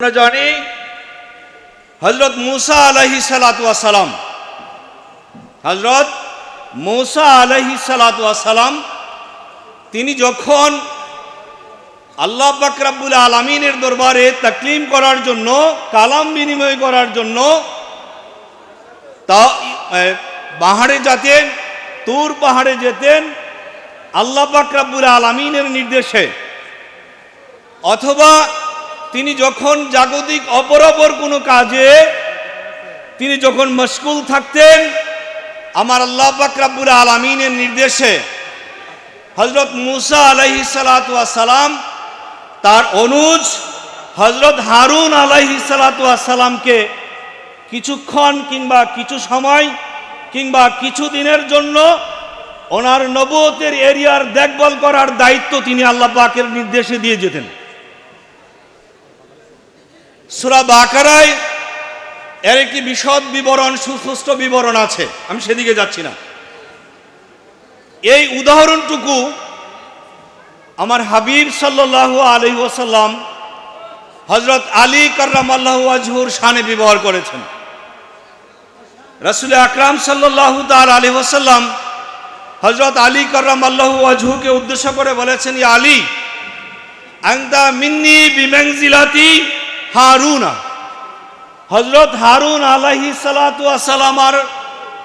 আমরা জানি হজরত মুসা আলহি সালাম হজরত মুসা আলহি সালাম, তিনি যখন আল্লাহ বাকরাবুল আলমিনের দরবারে তাকলিম করার জন্য, কালাম বিনিময় করার জন্য, তা পাহাড়ে যেতেন, তুর পাহাড়ে যেতেন, আল্লাহ বাকরাবুল আলমিনের নির্দেশে, অথবা তিনি যখন জাগতিক অপরাপর কোনো কাজে, তিনি যখন মশকুল থাকতেন, আমার আল্লাহ বাকরাবুল আলমিনের নির্দেশে হজরত মুসা আলাইহি সালাম তার অনুজ হজরত হারুন আলাইহি সালামকে কিছুক্ষণ কিংবা কিছু সময় কিংবা কিছু দিনের জন্য ওনার নবতের এরিয়ার দেখভাল করার দায়িত্ব তিনি আল্লাহ পাকের নির্দেশে দিয়ে যেতেন। সুরা বাকারায় এর একটি বিশদ বিবরণ, সুস্পষ্ট বিবরণ আছে। আমি সেদিকে যাচ্ছি না। এই উদাহরণটুকু আমার হাবিব সাল্লাহ আলি ওসাল্লাম হজরত আলী কার্রাম আল্লাহ আজহুর শানে ব্যবহার করেছেন। রসুল আকরাম সাল্লাহ তাল আলী ওসাল্লাম হজরত আলী কার্রাম আল্লাহ আজহুকে উদ্দেশ্য করে বলেছেন আলী আংদা মিন্নি বিমেংজিলাতি হারুনা। হজরত হারুন আলাহি সালাতামার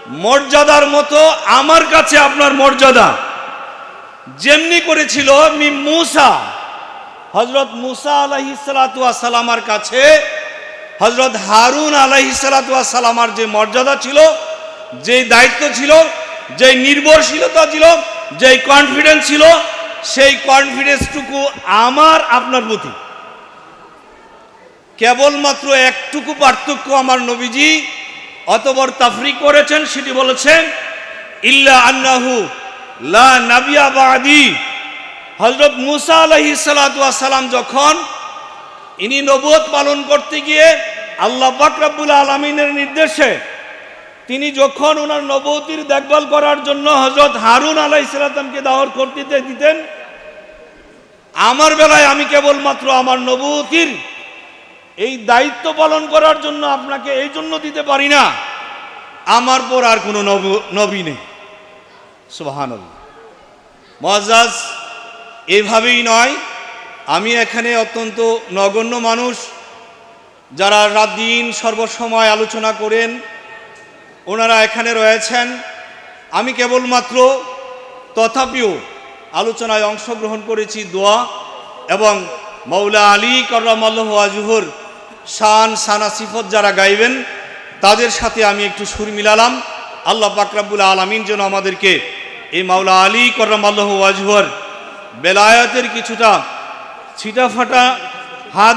মর্যাদার মতো আমার কাছে আপনার মর্যাদা। যেমনি করেছিল মুসা। হজরত মুসা আলাহি সালাতামার কাছে হজরত হারুন আলাহি সালাতামার যে মর্যাদা ছিল, যে দায়িত্ব ছিল, যে নির্ভরশীলতা ছিল, যে কনফিডেন্স ছিল, সেই কনফিডেন্সটুকু আমার, আপনার প্রতি। কেবলমাত্র একটুকু পার্থক্য আমার নবীজি অতবর তাফরি করেছেন, সেটি বলেছেন, ইল্লা আন্নাহু লা নাবিয়া বাদি। হজরত মুসা আলহি সালাম যখন ইনি নবুয়ত পালন করতে গিয়ে আল্লাহ বাকরাবুল আলমিনের নির্দেশে তিনি যখন ওনার নবতির দেখভাল করার জন্য হজরত হারুন আলাই সালামকে দাওয়ার করতে দিতেন, আমার বেলায় আমি কেবলমাত্র আমার নবতির এই দায়িত্ব পালন করার জন্য আপনাকে এই জন্য দিতে পারি না। আমার পর আর কোনো নব- নবী নেই। সুবাহান মজাজ, এভাবেই নয়, আমি এখানে অত্যন্ত নগণ্য মানুষ, যারা রাত দিন সর্বসময় আলোচনা করেন, ওনারা এখানে রয়েছেন। আমি কেবলমাত্র তথাপিও আলোচনায় অংশগ্রহণ করেছি দোয়া এবং মৌলা আলী কররামাল্লাহ আজহুর শান, সানা সিফত যারা গাইবেন, তাদের সাথে আমি একটু সুর মিলালাম। আল্লাহ পাকরাবুল আলমিন যেন আমাদেরকে এই মাওলা আলী করম আল্লাহ ওয়াজহর বেলায়াতের কিছুটা ছিটাফাটা হাত